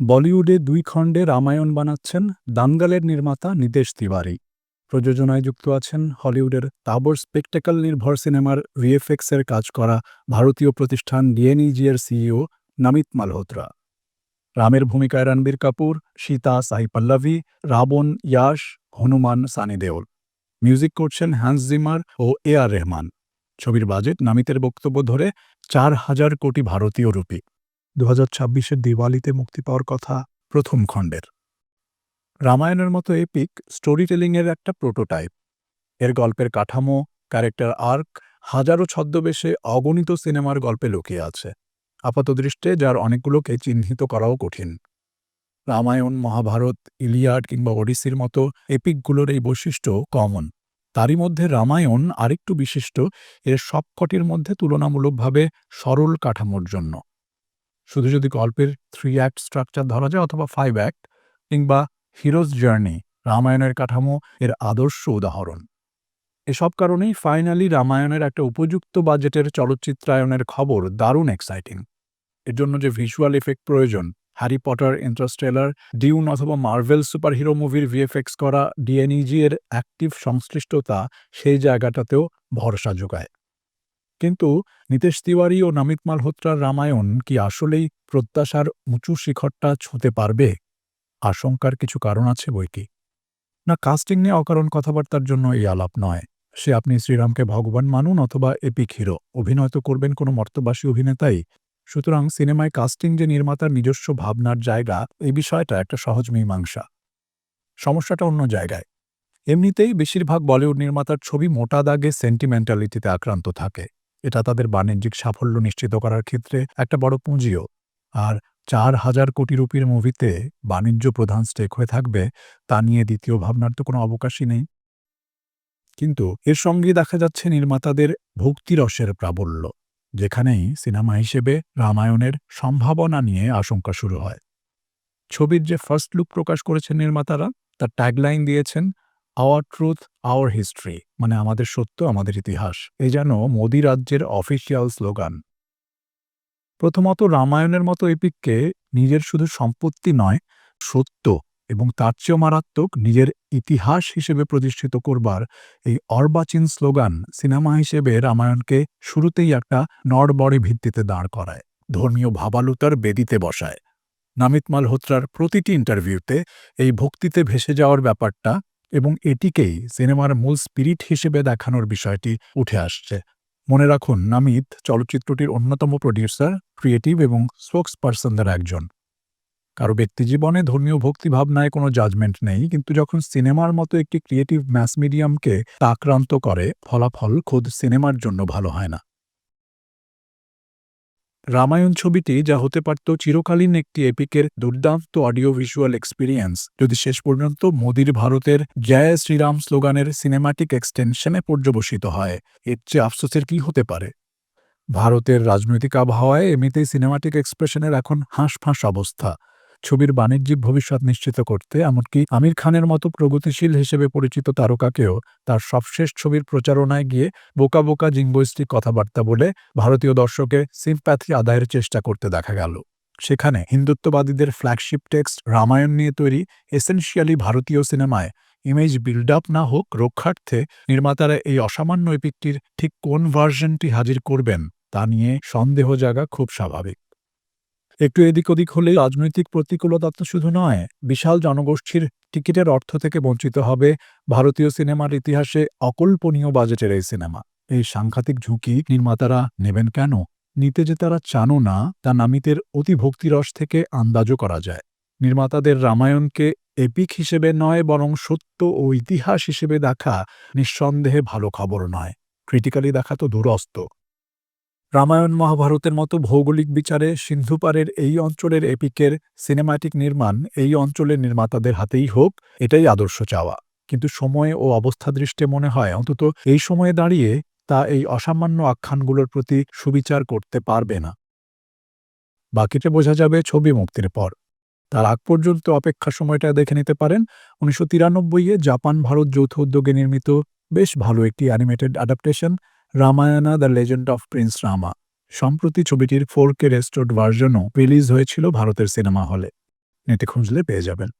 বলিউডে দুই খণ্ডে রামায়ণ বানাচ্ছেন দাঙ্গালের নির্মাতা নিতেশ তিওয়ারি। প্রযোজনায় যুক্ত আছেন হলিউডের তাবর স্পেকটেকল নির্ভর সিনেমার ভিএফএক্সের কাজ করা ভারতীয় প্রতিষ্ঠান ডিএনইজি এর সিইও নামিত মালহোত্রা। রামের ভূমিকায় রণবীর কাপুর, সীতা সাই পল্লভী রাবণ, ইয়াশ, হনুমান, সানি দেওল। মিউজিক করছেন হ্যান্স জিমার ও এ আর রেহমান। ছবির বাজেট নামিতের বক্তব্য ধরে চার হাজার কোটি ভারতীয় রুপি। দু হাজার ছাব্বিশের দিওয়ালিতে মুক্তি পাওয়ার কথা প্রথম খণ্ডের। রামায়ণের মতো এপিক স্টোরি টেলিংয়ের একটা প্রোটোটাইপ এর গল্পের কাঠামো ক্যারেক্টার আর্ক হাজারো ছদ্মবেশে অগণিত সিনেমার গল্পে লুকিয়ে আছে। আপাতদৃষ্টে যার অনেকগুলোকে চিহ্নিত করাও কঠিন। রামায়ণ, মহাভারত, ইলিয়াড কিংবা ওডিসির মতো এপিকগুলোর এই বৈশিষ্ট্য কমন তারই মধ্যে রামায়ণ আরেকটু বিশিষ্ট, এর সবকটির মধ্যে তুলনামূলকভাবে সরল কাঠামোর জন্য। শুধু যদি গল্পের থ্রি অ্যাক্ট স্ট্রাকচার ধরা যায় অথবা ফাইভ অ্যাক্ট কিংবা হিরোজ জার্নি রামায়ণের কাঠামো, এর আদর্শ উদাহরণ। এসব কারণেই ফাইনালি রামায়ণের একটা উপযুক্ত বাজেটের চলচ্চিত্রায়নের খবর দারুণ এক্সাইটিং এর জন্য যে ভিজুয়াল এফেক্ট প্রয়োজন হ্যারি পটার ইন্টারস্টেলার ডিউন অথবা মার্ভেল সুপারহিরো মুভির ভিএফএক্স করা ডিএনইজি এর অ্যাক্টিভ সংশ্লিষ্টতা সেই জায়গাটাতেও ভরসা যোগায়। কিন্তু নীতেশ তিওয়ারি ও নামিত মালহোত্রার রামায়ণ কি আসলেই প্রত্যাশার উঁচু শিখরটা ছুঁতে পারবে? আশঙ্কার কিছু কারণ আছে বই কি? না কাস্টিং নিয়ে অকারণ কথাবার্তার জন্য এই আলাপ নয়। সে আপনি শ্রীরামকে ভগবান মানুন অথবা এপিক হিরো অভিনয় তো করবেন কোনো মর্তবাসী অভিনেতাই। সুতরাং সিনেমায় কাস্টিং যে নির্মাতার নিজস্ব ভাবনার জায়গা, এই বিষয়টা একটা সহজ মীমাংসা। সমস্যাটা অন্য জায়গায়। এমনিতেই বেশিরভাগ বলিউড নির্মাতার ছবি মোটা দাগে সেন্টিমেন্টালিটিতে আক্রান্ত থাকে। এটা তাদের বাণিজ্যিক সাফল্য নিশ্চিত করার ক্ষেত্রে একটা বড় পুঁজিও। আর চার হাজার কোটি রুপির মুভিতে বাণিজ্য প্রধান স্টেক হয়ে থাকবে, তা নিয়ে দ্বিতীয় ভাবনার তো কোনো অবকাশই নেই। কিন্তু এর সঙ্গে দেখা যাচ্ছে নির্মাতাদের ভক্তিরসের প্রাবল্য, যেখানেই সিনেমা হিসেবে রামায়ণের সম্ভাবনা নিয়ে আশঙ্কা শুরু হয়। ছবির যে ফার্স্ট লুক প্রকাশ করেছেন নির্মাতারা, তার ট্যাগলাইন দিয়েছেন আওয়ার ট্রুথ আওয়ার হিস্ট্রি মানে আমাদের সত্য, আমাদের ইতিহাস। এ যেন মোদি রাজ্যের অফিসিয়াল স্লোগান প্রথমত রামায়ণের মতো এপিককে নিজের শুধু সম্পত্তি নয়, সত্য এবং তার চেয়েও মারাত্মক নিজের ইতিহাস হিসেবে প্রতিষ্ঠিত করবার এই অর্বাচীন স্লোগান সিনেমা হিসেবে রামায়ণকে শুরুতেই একটা নড়বড়ে ভিত্তিতে দাঁড় করায়। ধর্মীয় ভাবালুতার বেদিতে বসায়। নামিত মালহোত্রার প্রতিটি ইন্টারভিউতে এই ভক্তিতে ভেসে যাওয়ার ব্যাপারটা এবং এটিকেই সিনেমার মূল স্পিরিট হিসেবে দেখানোর বিষয়টি উঠে আসছে। মনে রাখুন, নামিত চলচ্চিত্রটির অন্যতম প্রডিউসার, ক্রিয়েটিভ এবং স্পোক্স পার্সনদের একজন। কারও ব্যক্তিজীবনে ধর্মীয় ভক্তিভাবনায় কোনো জাজমেন্ট নেই, কিন্তু যখন সিনেমার মতো একটি ক্রিয়েটিভ ম্যাস মিডিয়ামকে আক্রান্ত করে, ফলাফল খোদ সিনেমার জন্য ভালো হয় না। রামায়ণ ছবিটি যা হতে পারত চিরকালীন একটি এপিকের দুর্দান্ত অডিও ভিজুয়াল এক্সপিরিয়েন্স যদি শেষ পর্যন্ত মোদীর ভারতের জয় শ্রীরাম স্লোগানের সিনেমাটিক এক্সটেনশনে পর্যবসিত হয়, এর চেয়ে আফসোসের কি হতে পারে? ভারতের রাজনৈতিক আবহাওয়ায় এমনিতেই সিনেমাটিক এক্সপ্রেশনের এখন হাঁসফাঁস অবস্থা। ছবির বাণিজ্যিক ভবিষ্যৎ নিশ্চিত করতে, এমনকি আমির খানের মতো প্রগতিশীল হিসেবে পরিচিত তারকাকেও তার সবশেষ ছবির প্রচারণায় গিয়ে বোকা বোকা জিঙ্গোইস্টিক কথাবার্তা বলে ভারতীয় দর্শকের সিম্প্যাথি আদায়ের চেষ্টা করতে দেখা গেল। সেখানে হিন্দুত্ববাদীদের ফ্ল্যাগশিপ টেক্সট রামায়ণ নিয়ে তৈরি এসেনশিয়ালি ভারতীয় সিনেমায় ইমেজ বিল্ড আপ না হোক রক্ষার্থে নির্মাতারা এই অসামান্য এপিকটির ঠিক কোন ভার্সনটি হাজির করবেন তা নিয়ে সন্দেহ জাগা খুব স্বাভাবিক। একটু এদিক ওদিক হলে রাজনৈতিক প্রতিকূলতা তো শুধু নয়, বিশাল জনগোষ্ঠীর টিকিটের অর্থ থেকে বঞ্চিত হবে ভারতীয় সিনেমার ইতিহাসে অকল্পনীয় বাজেটের এই সিনেমা। এই সাংঘাতিক ঝুঁকি নির্মাতারা নেবেন কেন? নিতে যে তারা চানো না, তা নামিতের অতি ভক্তিরস থেকে আন্দাজও করা যায়। নির্মাতাদের রামায়ণকে এপিক হিসেবে নয়, বরং সত্য ও ইতিহাস হিসেবে দেখা নিঃসন্দেহে ভালো খবর নয়। ক্রিটিক্যালি দেখা তো দুরস্ত। রামায়ণ মহাভারতের মতো ভৌগোলিক বিচারে সিন্ধুপাড়ের এই অঞ্চলের এপিকের সিনেমাটিক নির্মাণ এই অঞ্চলের নির্মাতাদের হাতেই হোক, এটাই আদর্শ চাওয়া। কিন্তু সময় ও অবস্থা দৃষ্টে মনে হয় অন্তত এই সময়ে দাঁড়িয়ে তা এই অসামান্য আখ্যানগুলোর প্রতি সুবিচার করতে পারবে না। বাকিটা বোঝা যাবে ছবি মুক্তির পর। তার আগ পর্যন্ত অপেক্ষা সময়টা দেখে নিতে পারেন, উনিশশো তিরানব্বইয়ে জাপান ভারত যৌথ উদ্যোগে নির্মিত বেশ ভালো একটি animated adaptation Ramayana, the legend of prince Rama. সম্প্রতি ছবিটির ফোর কে রেস্টোর্ড ভার্জনও রিলিজ হয়েছিল ভারতের সিনেমা হলে। নেটে খুঁজলে পেয়ে যাবেন।